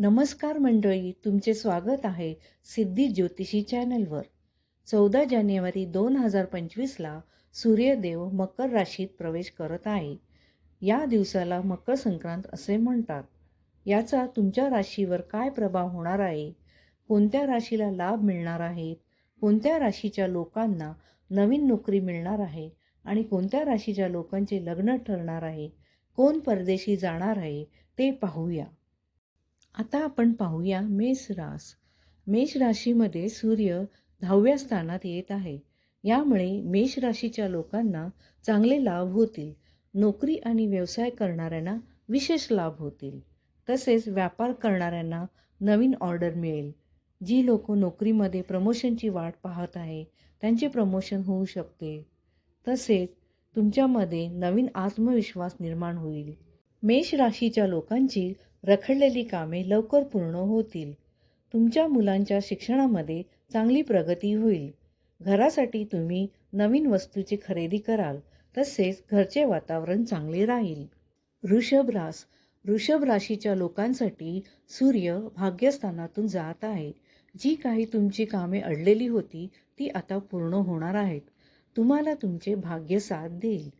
नमस्कार मंडळी तुमचे स्वागत आहे सिद्धी ज्योतिषी चॅनलवर. चौदा जानेवारी दोन हजार पंचवीसला सूर्यदेव मकर राशीत प्रवेश करत आहे. या दिवसाला मकर संक्रांत असे म्हणतात. याचा तुमच्या राशीवर काय प्रभाव होणार आहे? कोणत्या राशीला लाभ मिळणार आहेत? कोणत्या राशीच्या लोकांना नवीन नोकरी मिळणार आहे? आणि कोणत्या राशीच्या लोकांचे लग्न ठरणार आहे? कोण परदेशी जाणार आहे? ते पाहूया. आता आपण पाहूया मेष रास. मेष राशीमध्ये सूर्य दहाव्या स्थानात येत आहे. यामुळे मेष राशीच्या लोकांना चांगले लाभ होतील. नोकरी आणि व्यवसाय करणाऱ्यांना विशेष लाभ होतील. तसेच व्यापार करणाऱ्यांना नवीन ऑर्डर मिळेल. जी लोक नोकरीमध्ये प्रमोशनची वाट पाहत आहे त्यांचे प्रमोशन होऊ शकते. तसेच तुमच्यामध्ये नवीन आत्मविश्वास निर्माण होईल. मेष राशीच्या लोकांची रखडलेली कामे लवकर पूर्ण होतील. तुमच्या मुलांच्या शिक्षणामध्ये चांगली प्रगती होईल. घरासाठी तुम्ही नवीन वस्तूची खरेदी कराल तसेच घरचे वातावरण चांगले राहील. वृषभ रास. वृषभ राशीच्या लोकांसाठी सूर्य भाग्यस्थानातून जात आहे. जी काही तुमची कामे अडलेली होती ती आता पूर्ण होणार आहेत. तुम्हाला तुमचे भाग्य साथ देईल.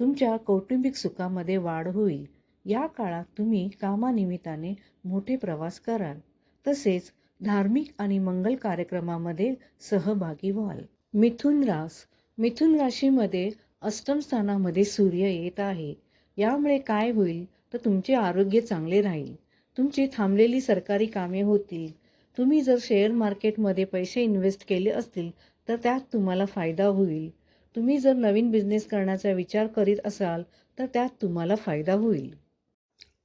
तुमच्या कौटुंबिक सुखामध्ये वाढ होईल. या काळात तुम्ही कामानिमित्ताने मोठे प्रवास कराल. तसेच धार्मिक आणि मंगल कार्यक्रमामध्ये सहभागी व्हाल. मिथुन रास. मिथुन राशीमध्ये अष्टम स्थानामध्ये सूर्य येत आहे. यामुळे काय होईल? तर तुमचे आरोग्य चांगले राहील. तुमची थांबलेली सरकारी कामे होतील. तुम्ही जर शेअर मार्केटमध्ये पैसे इन्व्हेस्ट केले असतील तर त्यात तुम्हाला फायदा होईल. तुम्ही जर नवीन बिझनेस करण्याचा विचार करीत असाल तर त्यात तुम्हाला फायदा होईल.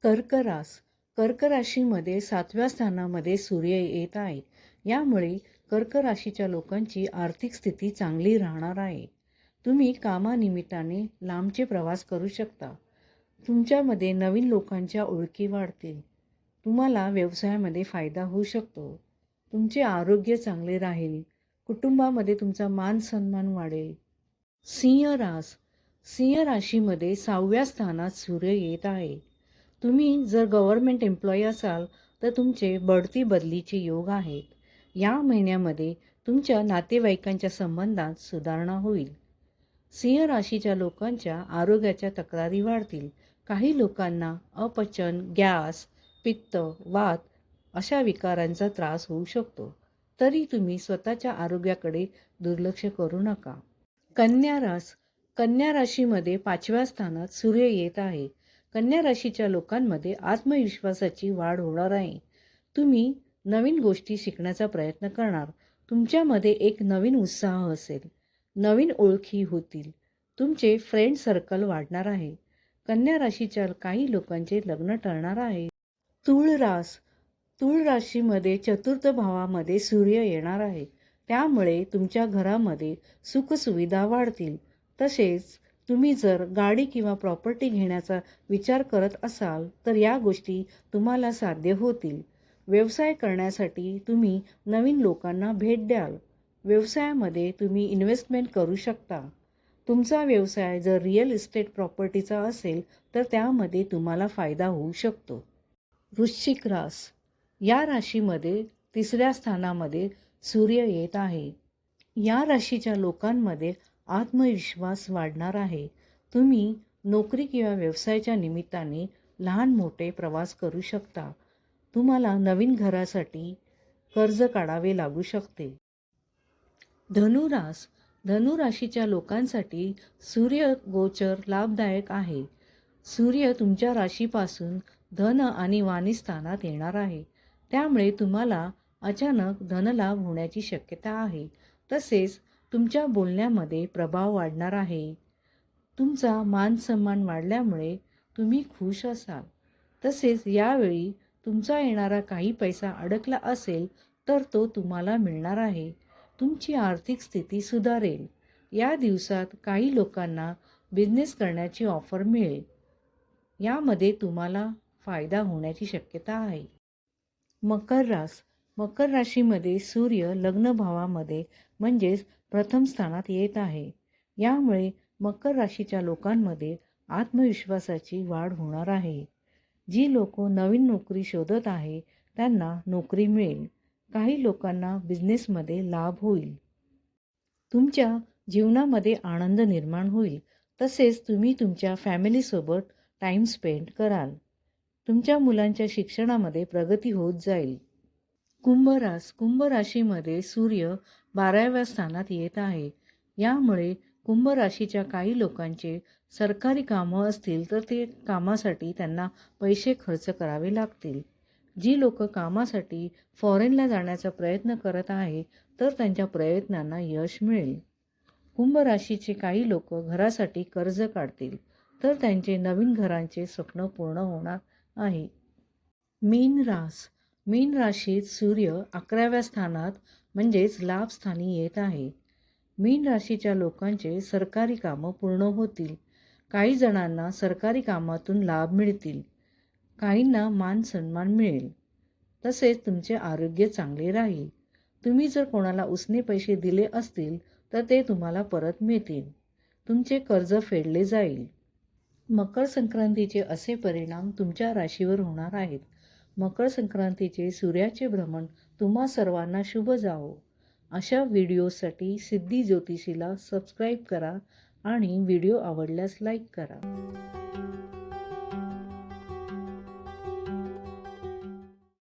कर्करास. कर्कराशीमध्ये कर्क राशीमध्ये सातव्या स्थानामध्ये सूर्य येत आहे. यामुळे कर्क राशीच्या लोकांची आर्थिक स्थिती चांगली राहणार आहे. तुम्ही कामानिमित्ताने लांबचे प्रवास करू शकता. तुमच्यामध्ये नवीन लोकांच्या ओळखी वाढतील. तुम्हाला व्यवसायामध्ये फायदा होऊ शकतो. तुमचे आरोग्य चांगले राहील. कुटुंबामध्ये तुमचा मान सन्मान वाढेल. सिंह रास. सिंह राशीमध्ये सहाव्या स्थानात सूर्य येत आहे. तुम्ही जर गव्हर्मेंट एम्प्लॉई असाल तर तुमचे बढती बदलीचे योग आहेत. या महिन्यामध्ये तुमच्या नातेवाईकांच्या संबंधात सुधारणा होईल. सिंह राशीच्या लोकांच्या आरोग्याच्या तक्रारी वाढतील. काही लोकांना अपचन गॅस पित्त वात अशा विकारांचा त्रास होऊ शकतो. तरी तुम्ही स्वतःच्या आरोग्याकडे दुर्लक्ष करू नका. कन्या रास कन्या राशीमध्ये पाचव्या स्थानात सूर्य येत आहे. कन्या राशीच्या लोकांमध्ये आत्मविश्वासाची वाढ होणार आहे. तुम्ही नवीन गोष्टी शिकण्याचा प्रयत्न करणार. तुमच्यामध्ये एक नवीन उत्साह असेल. नवीन ओळखी होतील. तुमचे फ्रेंड सर्कल वाढणार आहे. कन्या राशीच्या काही लोकांचे लग्न टळणार आहे. तुळरास तुळ राशीमध्ये चतुर्थ भावामध्ये सूर्य येणार आहे. त्यामुळे तुमच्या घरामध्ये सुखसुविधा वाढतील. तसेच तुम्ही जर गाडी किंवा प्रॉपर्टी घेण्याचा विचार करत असाल तर या गोष्टी तुम्हाला साध्य होतील. व्यवसाय करण्यासाठी तुम्ही नवीन लोकांना भेट द्याल. व्यवसायामध्ये तुम्ही इन्व्हेस्टमेंट करू शकता. तुमचा व्यवसाय जर रिअल इस्टेट प्रॉपर्टीचा असेल तर त्यामध्ये तुम्हाला फायदा होऊ शकतो. वृश्चिक रास. या राशीमध्ये तिसऱ्या स्थानामध्ये सूर्य येत आहे. या राशीच्या लोकांमध्ये आत्मविश्वास वाढणार आहे. तुम्ही नोकरी किंवा व्यवसायाच्या निमित्ताने लहान मोठे प्रवास करू शकता. तुम्हाला नवीन घरासाठी कर्ज काढावे लागू शकते. धनुरास धनुराशीच्या लोकांसाठी सूर्य गोचर लाभदायक आहे. सूर्य तुमच्या राशीपासून धन आणि वाणी स्थानात येणार आहे. त्यामुळे तुम्हाला अचानक धनलाभ होण्याची शक्यता आहे. तसेच तुमच्या बोलण्यामध्ये प्रभाव वाढणार आहे. तुमचा मानसन्मान वाढल्यामुळे तुम्ही खुश असाल. तसेच यावेळी तुमचा येणारा काही पैसा अडकला असेल तर तो तुम्हाला मिळणार आहे. तुमची आर्थिक स्थिती सुधारेल. या दिवसात काही लोकांना बिझनेस करण्याची ऑफर मिळेल. यामध्ये तुम्हाला फायदा होण्याची शक्यता आहे. मकर रास मकर राशीमध्ये सूर्य लग्नभावामध्ये म्हणजेच प्रथम स्थानात येत आहे. यामुळे मकर राशीच्या लोकांमध्ये आत्मविश्वासाची वाढ होणार आहे. जी लोक नवीन नोकरी शोधत आहे त्यांना नोकरी मिळेल. काही लोकांना बिझनेसमध्ये लाभ होईल. तुमच्या जीवनामध्ये आनंद निर्माण होईल. तसेच तुम्ही तुमच्या फॅमिलीसोबत टाईम स्पेंड कराल. तुमच्या मुलांच्या शिक्षणामध्ये प्रगती होत जाईल. कुंभ रास कुंभ राशीमध्ये सूर्य बाराव्या स्थानात येत आहे. यामुळे कुंभ राशीच्या काही लोकांचे सरकारी कामं असतील तर ते कामासाठी त्यांना पैसे खर्च करावे लागतील. जी लोक कामासाठी फॉरेनला जाण्याचा प्रयत्न करत आहे तर त्यांच्या प्रयत्नांना यश मिळेल. कुंभ राशीचे काही लोक घरासाठी कर्ज काढतील तर त्यांचे नवीन घरांचे स्वप्न पूर्ण होणार आहे. मीन रास मीन राशीत सूर्य अकराव्या स्थानात म्हणजेच लाभस्थानी येत आहे. मीन राशीच्या लोकांचे सरकारी कामं पूर्ण होतील. काही जणांना सरकारी कामातून लाभ मिळतील. काहींना मान सन्मान मिळेल. तसेच तुमचे आरोग्य चांगले राहील. तुम्ही जर कोणाला उसने पैसे दिले असतील तर ते तुम्हाला परत मिळतील. तुमचे कर्ज फेडले जाईल. मकर संक्रांतीचे असे परिणाम तुमच्या राशीवर होणार आहेत. मकर संक्रांतीचे सूर्याचे भ्रमण तुम्हा सर्वांना शुभ जावो. अशा व्हिडिओसाठी सिद्धी ज्योतिषीला सबस्क्राईब करा आणि व्हिडिओ आवडल्यास लाईक करा.